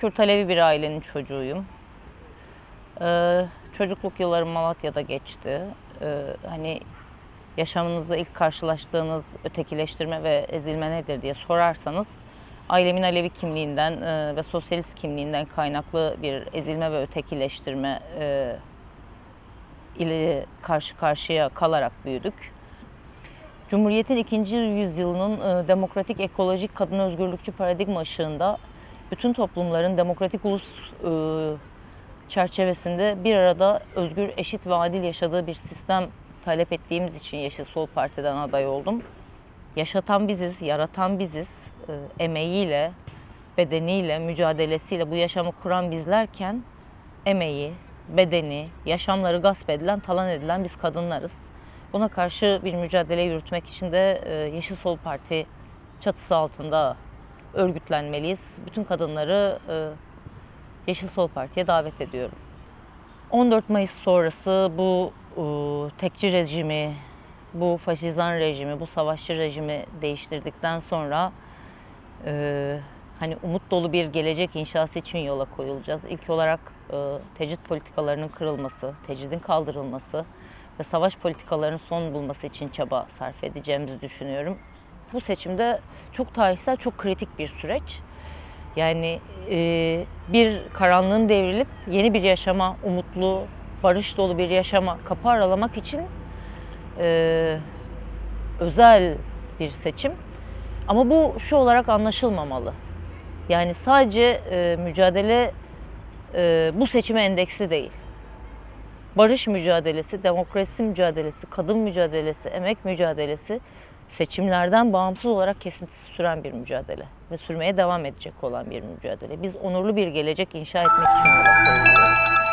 Kürt Alevi bir ailenin çocuğuyum. Ee, çocukluk yıllarım Malatya'da geçti. Ee, hani yaşamınızda ilk karşılaştığınız ötekileştirme ve ezilme nedir diye sorarsanız ailemin Alevi kimliğinden e, ve sosyalist kimliğinden kaynaklı bir ezilme ve ötekileştirme e, ile karşı karşıya kalarak büyüdük. Cumhuriyet'in ikinci yüzyılının e, demokratik, ekolojik, kadın özgürlükçü paradigma ışığında bütün toplumların demokratik ulus e, çerçevesinde bir arada özgür, eşit ve adil yaşadığı bir sistem talep ettiğimiz için Yeşil Sol Parti'den aday oldum. Yaşatan biziz, yaratan biziz. E, emeğiyle, bedeniyle, mücadelesiyle bu yaşamı kuran bizlerken emeği, bedeni, yaşamları gasp edilen, talan edilen biz kadınlarız. Buna karşı bir mücadele yürütmek için de e, Yeşil Sol Parti çatısı altında örgütlenmeliyiz. Bütün kadınları e, Yeşil Sol Parti'ye davet ediyorum. 14 Mayıs sonrası bu e, tekçi rejimi, bu faşizan rejimi, bu savaşçı rejimi değiştirdikten sonra e, hani umut dolu bir gelecek inşası için yola koyulacağız. İlk olarak e, tecrit politikalarının kırılması, tecridin kaldırılması ve savaş politikalarının son bulması için çaba sarf edeceğimizi düşünüyorum. Bu seçimde çok tarihsel, çok kritik bir süreç. Yani e, bir karanlığın devrilip yeni bir yaşama, umutlu, barış dolu bir yaşama kapı aralamak için e, özel bir seçim. Ama bu şu olarak anlaşılmamalı. Yani sadece e, mücadele e, bu seçime endeksli değil. Barış mücadelesi, demokrasi mücadelesi, kadın mücadelesi, emek mücadelesi seçimlerden bağımsız olarak kesintisiz süren bir mücadele ve sürmeye devam edecek olan bir mücadele. Biz onurlu bir gelecek inşa etmek için yola.